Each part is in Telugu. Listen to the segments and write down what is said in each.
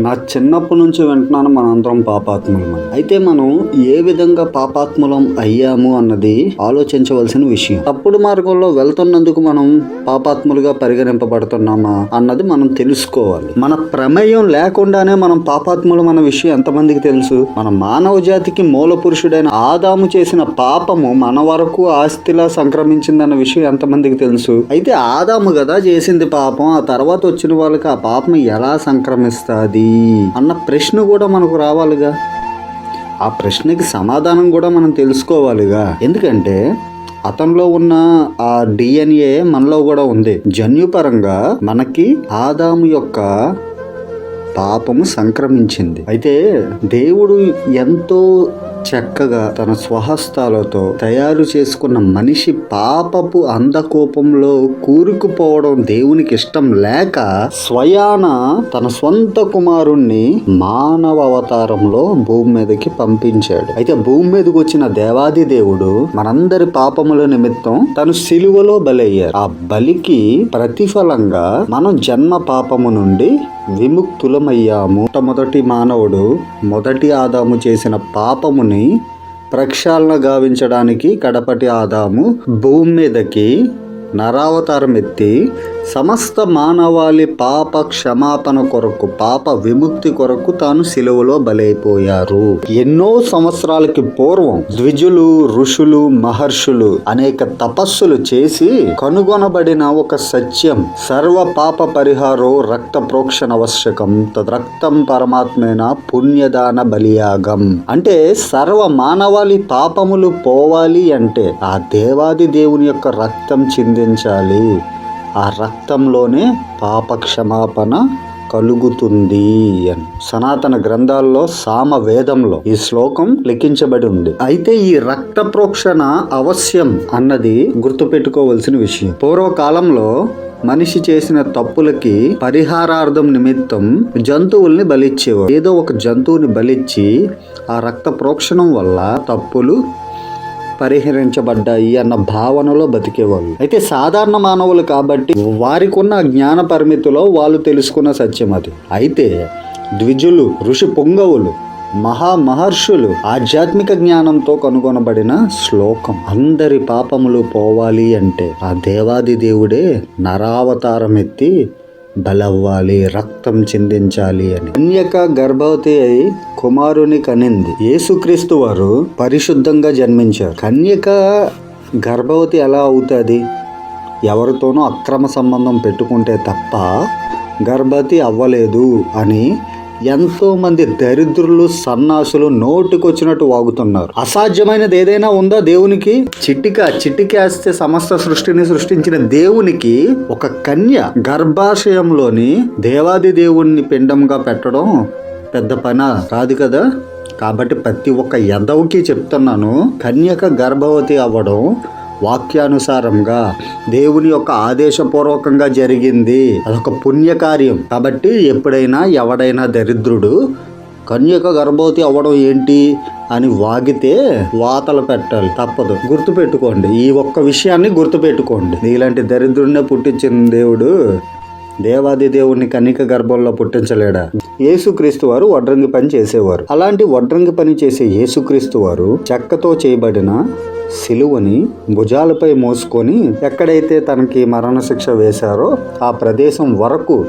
నా చిన్నప్పటి నుంచి వింటున్నాను మనందరం పాపాత్ములం అని. అయితే మనం ఏ విధంగా పాపాత్ములం అయ్యాము అన్నది ఆలోచించవలసిన విషయం. తప్పుడు మార్గంలో వెళ్తున్నందుకు మనం పాపాత్ములుగా పరిగణింపబడుతున్నామా అన్నది మనం తెలుసుకోవాలి. మన ప్రమేయం లేకుండానే మనం పాపాత్ములం అన్న విషయం ఎంతమందికి తెలుసు? మన మానవ జాతికి మూల పురుషుడైన ఆదాము చేసిన పాపము మన వరకు ఆస్తిలా సంక్రమించిందన్న విషయం ఎంతమందికి తెలుసు? అయితే ఆదాము కదా చేసింది పాపం ఆ తర్వాత వచ్చిన వాళ్ళకి ఆ పాపం ఎలా సంక్రమిస్తుంది? అన్న ప్రశ్న కూడా మనకు రావాలిగా. ఆ ప్రశ్నకి సమాధానం కూడా మనం తెలుసుకోవాలిగా. ఎందుకంటే అతనిలో ఉన్న ఆ డిఎన్ఏ మనలో కూడా ఉంది. జన్యుపరంగా మనకి ఆదాము యొక్క పాపము సంక్రమించింది. అయితే దేవుడు ఎంతో చక్కగా తన స్వహస్తాలతో తయారు చేసుకున్న మనిషి పాపపు అంధకోపంలో కూరుకుపోవడం దేవునికి ఇష్టం లేక స్వయాన తన సొంత కుమారుణ్ణి మానవ అవతారంలో భూమి మీదకి పంపించాడు. అయితే భూమి మీదకి వచ్చిన దేవాది దేవుడు మనందరి పాపముల నిమిత్తం తను సిలువలో బలయ్యారు. ఆ బలికి ప్రతిఫలంగా మనం జన్మ పాపము నుండి విముక్తులమయ్యాము మొట్టమొదటి మానవుడు మొదటి ఆదాము చేసిన పాపముని ప్రక్షాళన గావించడానికి కడపటి ఆదాము భూమి మీదకి నరావతారం ఎత్తి సమస్త మానవాళి పాప క్షమాపణ కొరకు పాప విముక్తి కొరకు తాను సిలువలో బలైపోయారు. ఎన్నో సంవత్సరాలకి పూర్వం ద్విజులు ఋషులు మహర్షులు అనేక తపస్సులు చేసి కనుగొనబడిన ఒక సత్యం సర్వ పాప పరిహారో రక్త ప్రోక్షణ ఆవశ్యకం తద్రక్తం పరమాత్మేన పుణ్యదాన బలియాగం. అంటే సర్వ మానవాళి పాపములు పోవాలి అంటే ఆ దేవాది దేవుని యొక్క రక్తం చిందించాలి ఆ రక్తంలోనే పాప క్షమాపణ కలుగుతుంది అని. సనాతన గ్రంథాల్లో సామ వేదంలో ఈ శ్లోకం లిఖించబడి ఉంది. అయితే ఈ రక్త ప్రోక్షణ అవశ్యం అన్నది గుర్తుపెట్టుకోవలసిన విషయం. పూర్వకాలంలో మనిషి చేసిన తప్పులకి పరిహారార్థం నిమిత్తం జంతువుల్ని బలిచ్చేవారు ఏదో ఒక జంతువుని బలిచ్చి ఆ రక్త ప్రోక్షణం వల్ల తప్పులు పరిహరించబడ్డాయి అన్న భావనలో బతికేవాళ్ళు. అయితే సాధారణ మానవులు కాబట్టి వారికి ఉన్న జ్ఞాన పరిమితిలో వాళ్ళు తెలుసుకున్న సత్యం అది. అయితే ద్విజులు ఋషి పొంగవులు మహా మహర్షులు ఆధ్యాత్మిక జ్ఞానంతో కనుగొనబడిన శ్లోకం అందరి పాపములు పోవాలి అంటే ఆ దేవాది దేవుడే నరావతారం ఎత్తి బలవ్వాలి రక్తం చిందించాలి అని. కన్యక గర్భవతి అయి కుమారుని కనింది. యేసుక్రీస్తు వారు పరిశుద్ధంగా జన్మించారు. కన్యక గర్భవతి ఎలా అవుతుంది? ఎవరితోనూ అక్రమ సంబంధం పెట్టుకుంటే తప్ప గర్భవతి అవ్వలేదు అని ఎంతోమంది దరిద్రులు సన్నాసులు నోటికొచ్చినట్టు వాగుతున్నారు. అసాధ్యమైనది ఏదైనా ఉందా దేవునికి? చిటిక చిటికేస్తే సమస్త సృష్టిని సృష్టించిన దేవునికి ఒక కన్య గర్భాశయంలోని దేవాది దేవుణ్ణి పిండంగా పెట్టడం పెద్ద పని? కాదు కదా? కాబట్టి ప్రతి ఒక్క యదవుకి చెప్తున్నాను కన్యక గర్భవతి అవ్వడం వాక్యానుసారంగా దేవుని యొక్క ఆదేశపూర్వకంగా జరిగింది. అదొక పుణ్యకార్యం. కాబట్టి ఎప్పుడైనా ఎవడైనా దరిద్రుడు కన్యక గర్భవతి అవ్వడం ఏంటి అని వాగితే వాతలు పెట్టాలి. తప్పదు. గుర్తుపెట్టుకోండి. ఈ ఒక్క విషయాన్ని గుర్తుపెట్టుకోండి. ఇలాంటి దరిద్రుడినే పుట్టించిన దేవుడు దేవాది దేవుణ్ణి కన్నిక గర్భంలో పుట్టించలేడా? యేసుక్రీస్తు వారు వడ్రంగి పని చేసేవారు. అలాంటి వడ్రంగి పని చేసే యేసుక్రీస్తు వారు చెక్కతో చేయబడిన సిలువని భుజాలపై మోసుకొని ఎక్కడైతే తనకి మరణశిక్ష వేశారో ఆ ప్రదేశం వరకు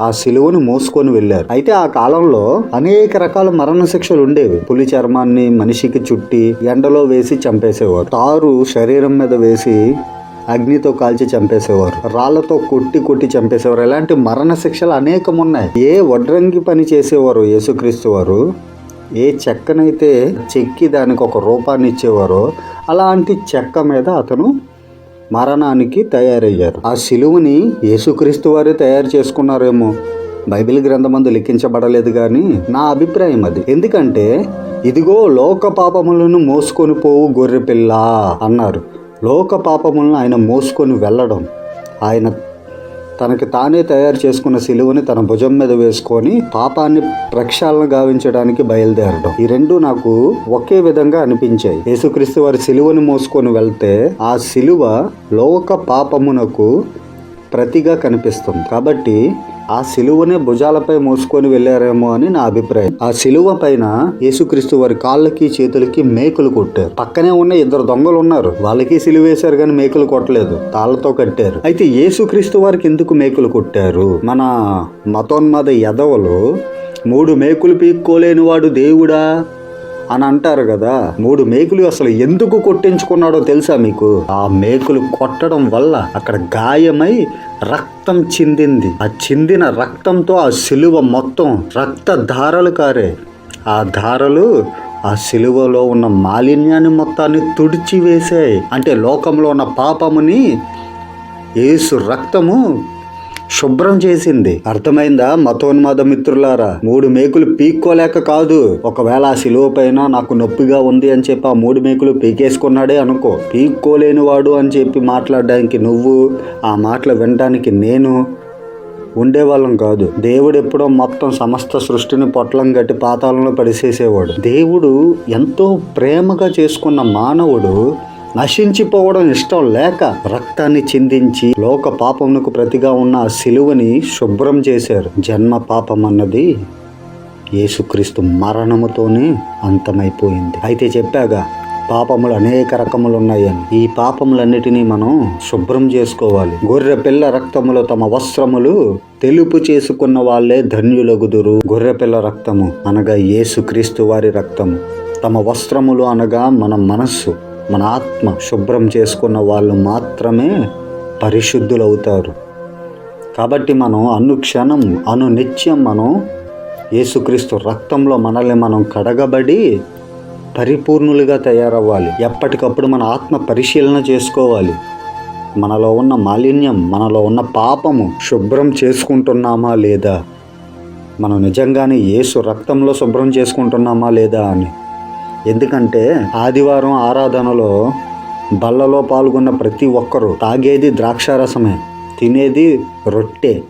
ఆ సిలువను మోసుకొని వెళ్ళారు. అయితే ఆ కాలంలో అనేక రకాల మరణ శిక్షలు ఉండేవి. పులి చర్మాన్ని మనిషికి చుట్టి ఎండలో వేసి చంపేసేవారు. తారు శరీరం మీద వేసి అగ్నితో కాల్చి చంపేసేవారు రాళ్ళతో కొట్టి కొట్టి చంపేసేవారు. ఇలాంటి మరణ శిక్షలు అనేకం ఉన్నాయి ఏ వడ్రంగి పని చేసేవారు యేసుక్రీస్తు వారు? ఏ చెక్కనైతే చెక్కి దానికి ఒక రూపాన్ని ఇచ్చేవారో అలాంటి చెక్క మీద అతను మరణానికి తయారయ్యారు. ఆ శిలువని యేసుక్రీస్తు వారే తయారు చేసుకున్నారేమో. బైబిల్ గ్రంథమందు లిఖించబడలేదు కానీ నా అభిప్రాయం అది. ఎందుకంటే ఇదిగో లోక పాపములను మోసుకొని పోవు గొర్రెపిల్ల అన్నారు. లోక పాపములను ఆయన మోసుకొని వెళ్ళడం. ఆయన తనకి తానే తయారు చేసుకున్న సిలువని తన భుజం మీద వేసుకొని పాపాన్ని ప్రక్షాళన గావించడానికి బయలుదేరడం. ఈ రెండు నాకు ఒకే విధంగా అనిపించాయి. యేసుక్రీస్తు వారి సిలువని మోసుకొని వెళ్తే ఆ సిలువ లోక పాపమునకు ప్రతిగా కనిపిస్తుంది. కాబట్టి ఆ సిలువనే భుజాలపై మోసుకొని వెళ్ళారేమో అని నా అభిప్రాయం. ఆ సిలువ పైన యేసుక్రీస్తు వారి కాళ్ళకి చేతులకి మేకులు కొట్టారు. పక్కనే ఉన్న ఇద్దరు దొంగలు ఉన్నారు. వాళ్ళకి సిలువేశారు కానీ మేకులు కొట్టలేదు. తాళ్ళతో కట్టారు. అయితే యేసుక్రీస్తు వారికి ఎందుకు మేకులు కొట్టారు? మన మతోన్మద యదవలు మూడు మేకులు పీక్కోలేని వాడు దేవుడా అని అంటారు కదా. మూడు మేకులు అసలు ఎందుకు కొట్టించుకున్నాడో తెలుసా మీకు? ఆ మేకులు కొట్టడం వల్ల అక్కడ గాయమై రక్తం చిందింది. ఆ చిందిన రక్తంతో ఆ సిలువ మొత్తం రక్త ధారలు కారే. ఆ ధారలు ఆ సిలువలో ఉన్న మాలిన్యాన్ని మొత్తాన్ని తుడిచివేశాయి. అంటే లోకంలో ఉన్న పాపముని ఏసు రక్తము శుభ్రం చేసింది. అర్థమైందా మతోన్మాద మిత్రులారా? మూడు మేకులు పీక్కోలేక కాదు. ఒకవేళ ఆ శిలువ పైన నాకు నొప్పిగా ఉంది అని చెప్పి ఆ మూడు మేకులు పీకేసుకున్నాడే అనుకో. పీక్కోలేని వాడు అని చెప్పి మాట్లాడడానికి నువ్వు ఆ మాటలు వినడానికి నేను ఉండేవాళ్ళం కాదు. దేవుడు ఎప్పుడో మొత్తం సమస్త సృష్టిని పొట్లం గట్టి పాతాలను పడిసేసేవాడు. దేవుడు ఎంతో ప్రేమగా చేసుకున్న మానవుడు నశించిపోవడం ఇష్టం లేక రక్తాన్ని చిందించి లోక పాపమునకు ప్రతిగా ఉన్న శిలువని సిలువని శుభ్రం చేశారు. జన్మ పాపం అన్నది యేసుక్రీస్తు మరణముతోనే అంతమైపోయింది. అయితే చెప్పాగా పాపములు అనేక రకములు ఉన్నాయని ఈ పాపములన్నిటినీ మనం శుభ్రం చేసుకోవాలి. గొర్రె పిల్ల రక్తములో తమ వస్త్రములు తెలుపు చేసుకున్న వాళ్ళే ధన్యులగుదురు. గొర్రె పిల్ల రక్తము అనగా యేసుక్రీస్తు వారి రక్తము. తమ వస్త్రములు అనగా మన మనస్సు. మన ఆత్మ శుభ్రం చేసుకున్న వాళ్ళు మాత్రమే పరిశుద్ధులవుతారు. కాబట్టి మనం అనుక్షణం అనునిత్యం మనం యేసుక్రీస్తు రక్తంలో మనల్ని మనం కడగబడి పరిపూర్ణులుగా తయారవ్వాలి. ఎప్పటికప్పుడు మన ఆత్మ పరిశీలన చేసుకోవాలి. మనలో ఉన్న మాలిన్యం మనలో ఉన్న పాపము శుభ్రం చేసుకుంటున్నామా లేదా? మనం నిజంగానే యేసు రక్తంలో శుభ్రం చేసుకుంటున్నామా లేదా అని. ఎందుకంటే ఆదివారం ఆరాధనలో బల్లలో పాల్గొన్న ప్రతి ఒక్కరూ తాగేది ద్రాక్షారసమే తినేది రొట్టె.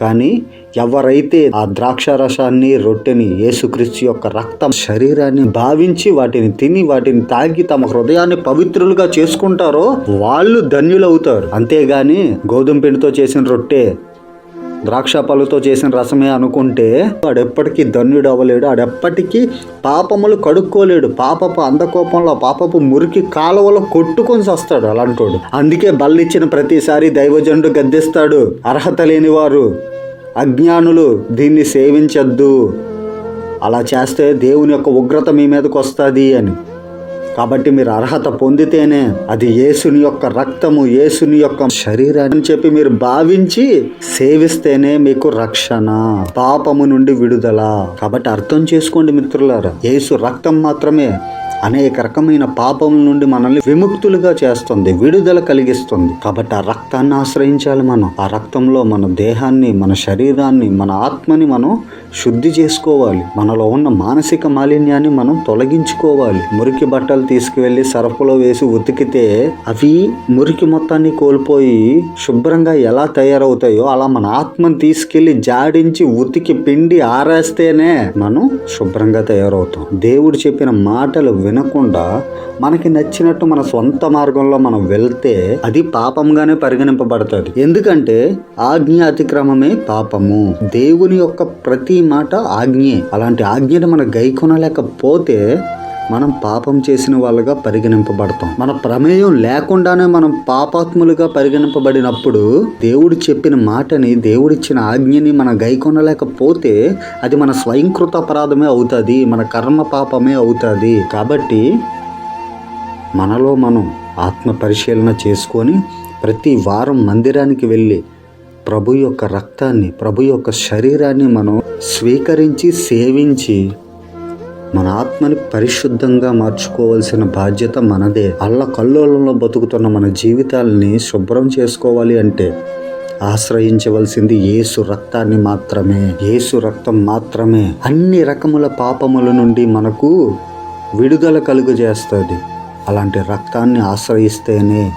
కానీ ఎవరైతే ఆ ద్రాక్షారసాన్ని రొట్టెని యేసుక్రీస్తు యొక్క రక్తం శరీరాన్ని భావించి వాటిని తిని వాటిని తాగి తమ హృదయాన్ని పవిత్రులుగా చేసుకుంటారో వాళ్ళు ధన్యులవుతారు. అంతేగాని గోధుమ పిండితో చేసిన రొట్టె ద్రాక్ష పళ్ళతో చేసిన రసమే అనుకుంటే వాడెప్పటికీ ధన్యుడు అవ్వలేడు. ఆడెప్పటికీ పాపములు కడుక్కోలేడు. పాపపు అందకోపంలో పాపపు మురికి కాలువలో కొట్టుకొని వస్తాడు అలాంటోడు. అందుకే బల్లిచ్చిన ప్రతిసారి దైవజనుడు గద్దిస్తాడు అర్హత లేని వారు అజ్ఞానులు దీన్ని సేవించద్దు. అలా చేస్తే దేవుని యొక్క ఉగ్రత మీ మీదకి వస్తుంది అని. కాబట్టి మీరు అర్హత పొందితేనే అది యేసుని యొక్క రక్తము యేసుని యొక్క శరీరాన్ని చెప్పి మీరు భావించి సేవిస్తేనే మీకు రక్షణ పాపము నుండి విడుదల. కాబట్టి అర్థం చేసుకోండి మిత్రులారా యేసు రక్తం మాత్రమే అనేక రకమైన పాపముల నుండి మనల్ని విముక్తులుగా చేస్తుంది విడుదల కలిగిస్తుంది. కాబట్టి ఆ రక్తాన్ని ఆశ్రయించాలి మనం. ఆ రక్తంలో మన దేహాన్ని మన శరీరాన్ని మన ఆత్మని మనం శుద్ధి చేసుకోవాలి. మనలో ఉన్న మానసిక మాలిన్యాన్ని మనం తొలగించుకోవాలి. మురికి బట్టలు తీసుకువెళ్ళి సరఫలో వేసి ఉతికితే అవి మురికి మొత్తాన్ని కోల్పోయి శుభ్రంగా ఎలా తయారవుతాయో అలా మన ఆత్మను తీసుకెళ్ళి జాడించి ఉతికి పిండి ఆరేస్తేనే మనం శుభ్రంగా తయారవుతాం. దేవుడు చెప్పిన మాటలు వినకుండా మనకి నచ్చినట్టు మన సొంత మార్గంలో మనం వెళ్తే అది పాపంగానే పరిగణింపబడుతుంది. ఎందుకంటే ఆజ్ఞ అతిక్రమమే పాపము. దేవుని యొక్క ప్రతి మాట ఆజ్ఞే. అలాంటి ఆజ్ఞను మనం గైకొనలేకపోతే మనం పాపం చేసిన వాళ్ళుగా పరిగణింపబడతాం. మన ప్రమేయం లేకుండానే మనం పాపాత్ములుగా పరిగణింపబడినప్పుడు దేవుడు చెప్పిన మాటని దేవుడిచ్చిన ఆజ్ఞని మనం గైకొనలేకపోతే అది మన స్వయంకృత అపరాధమే అవుతుంది మన కర్మ పాపమే అవుతుంది. కాబట్టి మనలో మనం ఆత్మ పరిశీలన చేసుకొని ప్రతి వారం మందిరానికి వెళ్ళి ప్రభు యొక్క రక్తాన్ని ప్రభు యొక్క శరీరాన్ని మనం స్వీకరించి సేవించి మన ఆత్మని పరిశుద్ధంగా మార్చుకోవాల్సిన బాధ్యత మనదే. అల్ల కల్లోలంలో బతుకుతున్న మన జీవితాలని శుభ్రం చేసుకోవాలి అంటే ఆశ్రయించవలసింది యేసు రక్తాన్ని మాత్రమే. యేసు రక్తం మాత్రమే. అన్ని రకముల పాపముల నుండి మనకు విడుదల కలుగజేస్తుంది. అలాంటి రక్తాన్ని ఆశ్రయిస్తేనే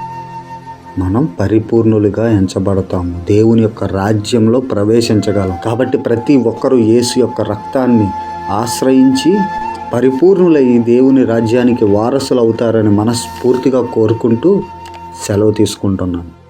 మనం పరిపూర్ణులుగా ఎంచబడతాము. దేవుని యొక్క రాజ్యంలో ప్రవేశించగలం. కాబట్టి ప్రతి ఒక్కరూ యేసు యొక్క రక్తాన్ని ఆశ్రయించి పరిపూర్ణులై దేవుని రాజ్యానికి వారసులు అవుతారని మనస్ఫూర్తిగా కోరుకుంటూ సెలవు తీసుకుంటున్నాను.